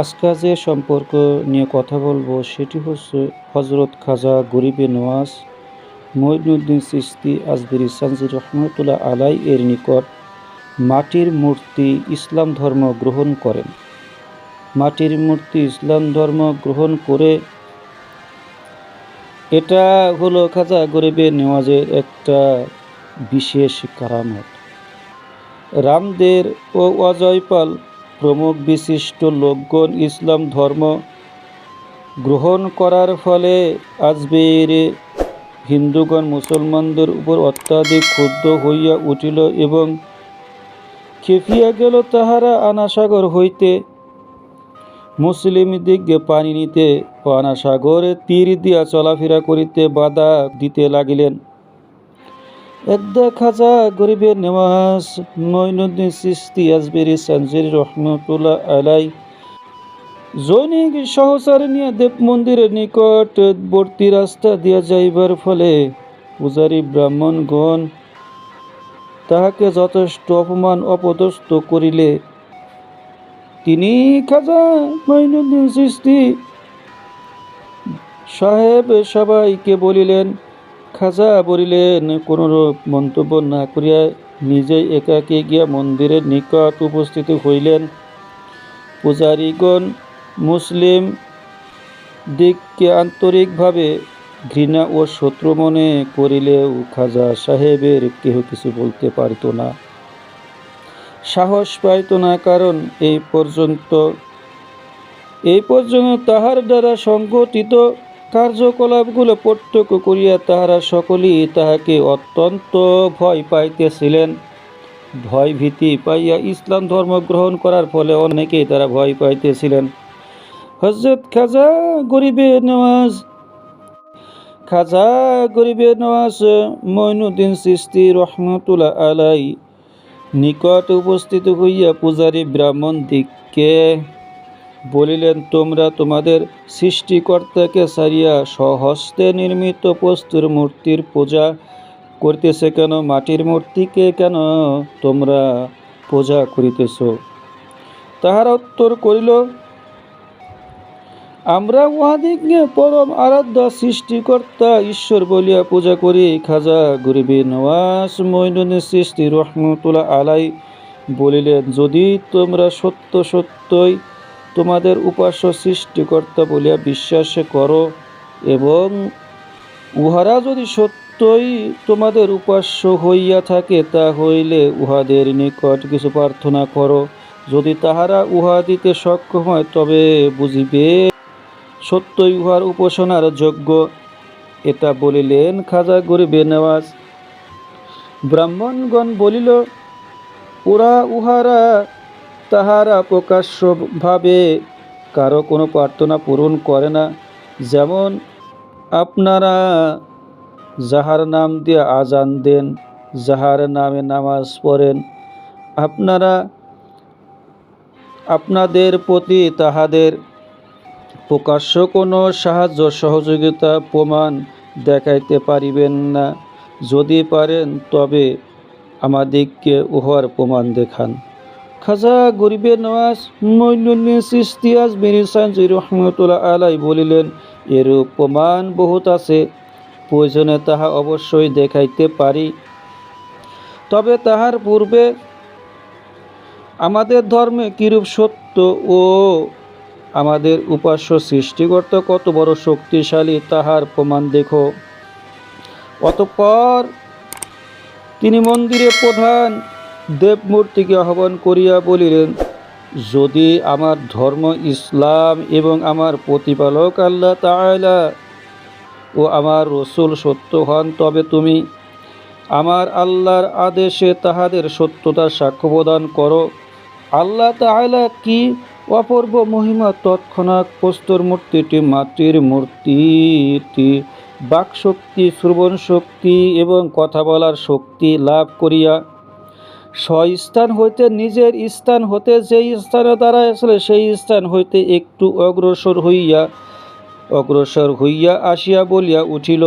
আজকে যে সম্পর্ক নিয়ে কথা বলব। সেটি হচ্ছে হজরত খাজা গরিবে নওয়াজ মঈনুদ্দিন চিস্তি আজবিরি সানজি রহমতুল্লাহ আলাই এর নিকট মাটির মূর্তি ইসলাম ধর্ম গ্রহণ করেন। মাটির মূর্তি ইসলাম ধর্ম গ্রহণ করে এটা হলো খাজা গরিবে নেওয়াজের একটা বিশেষ কারামত। রামদের ও অজয়পাল প্রমুখ বিশিষ্ট লোকগণ ইসলাম ধর্ম গ্রহণ করার ফলে আজবের হিন্দুগণ মুসলমানদের উপর অত্যাধিক ক্ষুব্ধ হইয়া উঠিল এবং খেপিয়া গেল তাহারা আনাসাগর হইতে। মুসলিম দিকে পানি নিতে ও আনাসাগরে তীর দিয়া চলাফেরা করিতে বাধা দিতে লাগিলেন। একদা খাজা গরিবের নেওয়াজ মঈনুদ্দিন সিস্তি আজবেরি সানজির রহমতুল্লাহ আলাই। জৈনিক সহচারে নিয়ে দেব মন্দিরের নিকটবর্তী রাস্তা দিয়া যাইবার ফলে পূজারী ব্রাহ্মণগণ তাহাকে যথেষ্ট অপমান, অপদস্থ করিলে। তিনি খাজা মঈনুদ্দিন সিস্তি সাহেব সবাইকে বলিলেন খাজা বলিলেন, কোনরূপ মন্তব্য না করিয়া নিজেই একাকে গিয়া মন্দিরের নিকট উপস্থিত হইলেন। পূজারীগণ মুসলিম দিককে আন্তরিকভাবে ঘৃণা ও শত্রু মনে করিলেও খাজা সাহেবের কেহ কিছু বলতে পারিত না। সাহস পাইত না, কারণ এই পর্যন্ত এই পর্যন্ত তাহার দ্বারা সংগঠিত কার্যকলাপগুলো প্রত্যক্ষ করিয়া তাহারা সকলেই তাহাকে অত্যন্ত ভয় পাইতেছিলেন। ভয় ভীতি পাইয়া ইসলাম ধর্ম গ্রহণ করার ফলে অনেকেই তারা ভয় পাইতেছিলেন। হজরত খাজা গরিবে নওয়াজ, খাজা গরিবে নওয়াজ মঈনুদ্দিন সৃষ্টি রহমতুল্লাহ আলাই নিকট উপস্থিত হইয়া পূজারী ব্রাহ্মণ দিককে বলিলেন, তোমরা তোমাদের সৃষ্টিকর্তাকে সারিয়া স্বহস্তে নির্মিত বস্তুর মূর্তির পূজা করিতেছে কেন? মাটির মূর্তিকে কেন তোমরা পূজা করিতেছ? তাহারা উত্তর করিল, আমরা উহাদিকে পরম আরাধ্য সৃষ্টিকর্তা ঈশ্বর বলিয়া পূজা করি। খাজা গরিবী নওয়াজ মৈনুনের সৃষ্টি রহমতুল্লাহ আলাই বলিলেন, যদি তোমরা সত্য সত্যই তোমাদের উপাস্য সৃষ্টিকর্তা বলিয়া বিশ্বাস করো এবং উহারা যদি সত্যই তোমাদের উপাস্য হইয়া থাকে, তা হইলে উহাদের নিকট কিছু প্রার্থনা করো। যদি তাহারা উহা দিতে সক্ষম হয়, তবে বুঝিবে সত্যই উহার উপাসনার যোগ্য। এটা বলিলেন খাজা গরিবে নেওয়াজ ব্রাহ্মণগণ বলিল, ওরা উহারা তাহারা প্রকাশ্যভাবে, কারও কোনো প্রার্থনা পূরণ করে না। যেমন, আপনারা যাহার নাম দিয়ে আজান দেন, যাহার নামে নামাজ পড়েন, আপনারা আপনাদের প্রতি তাহাদের প্রকাশ্য কোনো সাহায্য, সহযোগিতা, প্রমাণ দেখাইতে পারিবেন না। যদি পারেন, তবে আমাদিগকে উহার প্রমাণ দেখান। খাজা গরিবে নওয়াজ মৈনুদ্দিন সিস্তিয়াজ মিরিসানজি রহমতুল্লাহ আলাই বলিলেন, এরূপ প্রমাণ বহুত আছে, প্রয়োজনে তাহা অবশ্যই দেখাইতে পারি। তবে তাহার পূর্বে আমাদের ধর্মে কিরূপ সত্য ও আমাদের উপাস্য সৃষ্টিকর্তা কত বড় শক্তিশালী তাহার প্রমাণ দেখো। অতঃপর তিনি মন্দিরে প্রধান দেবমূর্তিকে আহ্বান করিয়া বলিলেন, যদি আমার ধর্ম ইসলাম এবং আমার প্রতিপালক আল্লাহ তাআলা ও আমার রসুল সত্য হন, তবে তুমি আমার আল্লাহর আদেশে তাহাদের সত্যতার সাক্ষ্য প্রদান করো। আল্লাহ তাআলা কি অপূর্ব মহিমা তৎক্ষণাৎ প্রস্তর মূর্তিটি, মাটির মূর্তিটি বাক শক্তি শ্রবণ শক্তি এবং কথা বলার শক্তি লাভ করিয়া স্বস্থান হইতে নিজের স্থান হতে যেই স্থানে দাঁড়াইয়াছিল, সেই স্থান হইতে একটু অগ্রসর হইয়া অগ্রসর হইয়া আসিয়া বলিয়া উঠিল,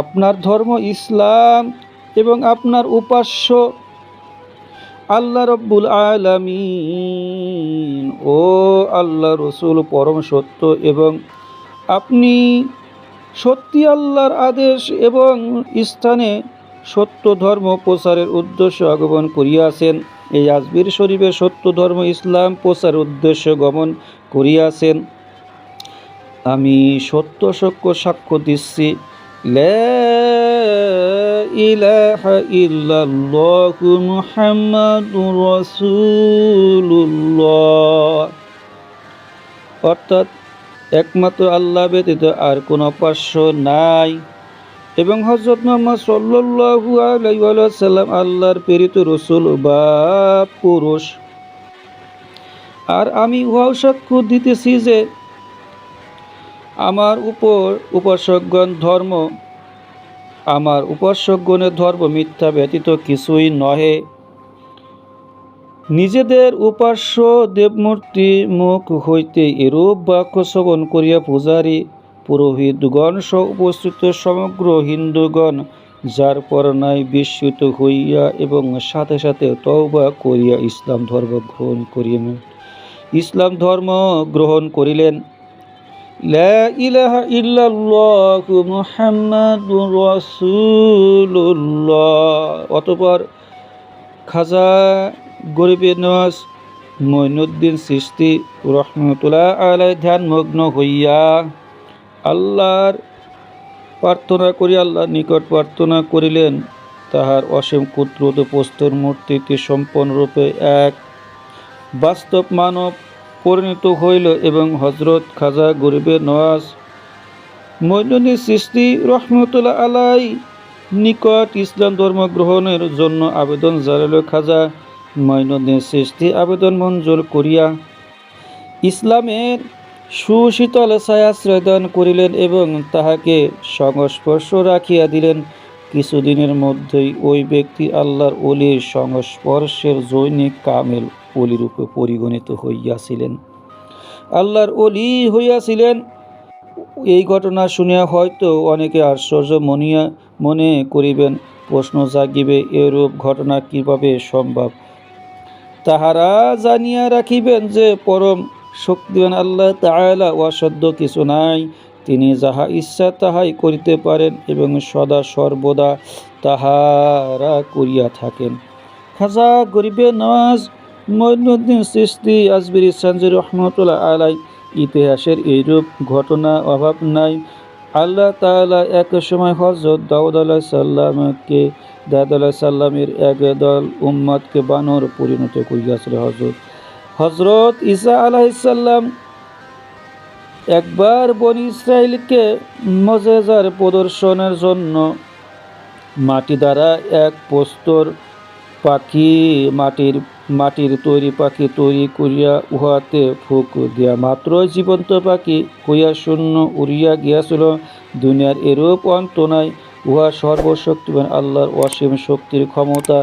আপনার ধর্ম ইসলাম এবং আপনার উপাস্য আল্লাহ রব্বুল আলামিন। ও আল্লাহ রসুল, পরম সত্য এবং আপনি সত্যি আল্লাহর আদেশ এবং স্থানে সত্য ধর্ম প্রচারের উদ্দেশ্য আগমন করিয়াছেন। এই আজমির শরীফে সত্য ধর্ম ইসলাম প্রচারের উদ্দেশ্য গমন করিয়াছেন। আমি সত্য সক্য সাক্ষ্য দিচ্ছি। অর্থাৎ একমাত্র আল্লাহ ব্যতীত আর কোনো পার্শ্ব নাই। এবং হজরত মোহাম্মদ সাল্লাল্লাহু আলাইহি সাল্লাম আল্লাহর প্রেরিত রসুল বা পুরুষ। আর আমি উহাও সাক্ষ্য দিতেছি যে আমার উপর উপাসকগণ ধর্ম, আমার উপাসকগণের ধর্ম মিথ্যা ব্যতীত কিছুই নহে। নিজেদের উপাস্য দেবমূর্তি মুখ হইতে এরূপ বাক্য শ্রবণ করিয়া পূজারী পুরোহিতগণ সহ উপস্থিত সমগ্র হিন্দুগণ, যার পর নাই বিস্মিত হইয়া এবং সাথে সাথে তওবা করিয়া ইসলাম ধর্ম গ্রহণ করিলেন। ইসলাম ধর্ম গ্রহণ করিলেন। লা ইলাহা অতঃপর খাজা গরিবের নওয়াজ সৃষ্টি রহমতুল্লাহ আলাই ধ্যানমগ্ন হইয়া আল্লাহর প্রার্থনা করি, আল্লাহর নিকট প্রার্থনা করিলেন, তাহার অসীম কুদ্রুত প্রস্তর মূর্তিটি সম্পূর্ণরূপে এক। বাস্তব মানব পরিণত হইল এবং হজরত খাজা গরিবের নওয়াজ মৈনুদ্দিন সৃষ্টি রহমতুল্লাহ আলাই নিকট ইসলাম ধর্ম গ্রহণের জন্য আবেদন জানাল খাজা মঈনুদ্দিন সৃষ্টি আবেদন মঞ্জুর করিয়া ইসলামের সুশীতল ছায়াশ্রয় দান করিলেন এবং তাহাকে সংস্পর্শ রাখিয়া দিলেন। কিছুদিনের মধ্যেই ওই ব্যক্তি আল্লাহর অলির সংস্পর্শের জৈনিক কামেল অলিরূপে পরিগণিত হইয়াছিলেন। আল্লাহর অলি হইয়াছিলেন। এই ঘটনা শুনিয়া হয়তো অনেকে আশ্চর্য মনিয়া মনে করিবেন, প্রশ্ন জাগিবে, এরূপ ঘটনা কীভাবে সম্ভব? তাহারা জানিয়া রাখিবেন যে, পরম শক্তিবান আল্লাহ তাআলা অসাধ্য কিছু নাই। তিনি যাহা ইচ্ছা তাহাই করিতে পারেন এবং সদা সর্বদা তাহারা করিয়া থাকেন। খাজা গরিবে নওয়াজ মঈনুদ্দিন সৃষ্টি আজমির সানজির রহমতুল্লাহ আলাই ইতিহাসের এইরূপ ঘটনা অভাব নাই। আল্লাহ তাআলা এক সময় হজরত দাউদ আলাহ সাল্লামকে দাউদ আলাহ সাল্লামের এক দল উম্মাদকে বানর পরিণত করিয়াছিল হজরত হজরত ঈসা আলাইসাল্লাম একবার বনি ইসরায়েলকে মজেজার প্রদর্শনের জন্য মাটি দ্বারা এক প্রস্তর পাখি মাটির মাটির তৈরি পাখি তৈরি করিয়া উহাতে ফুক দিয়া মাত্র জীবন্ত পাখি হইয়া শূন্য উড়িয়া গিয়াছিল। দুনিয়ার এরূপ অন্ত নাই। উহা সর্বশক্তিমান, আল্লাহর অসীম শক্তির ক্ষমতা।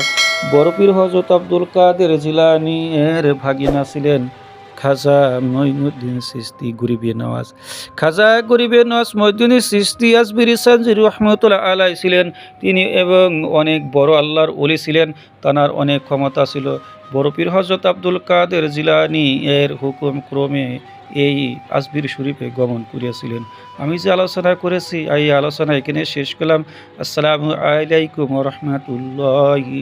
বরফির হজরত আব্দুল কাদের জিলানি এর ভাগিনা ছিলেন। খাজা মঈনুদ্দিন সৃষ্টি গরিবে নওয়াজ। খাজা গরিবে নওয়াজ মঈনুদ্দিন সৃষ্টি আজবির সানজি রহমতুল্লাহ আলাই ছিলেন। তিনি এবং অনেক বড় আল্লাহর ওলি ছিলেন। তানার অনেক ক্ষমতা ছিল। বরফির হজরত আব্দুল কাদের জিলানি এর হুকুম ক্রমে এই আজবির শরীফে গমন করিয়াছিলেন। আমি যে আলোচনা করেছি, এই আলোচনা এখানে শেষ করলাম। আসসালামু আলাইকুম রহমতুল্লাহি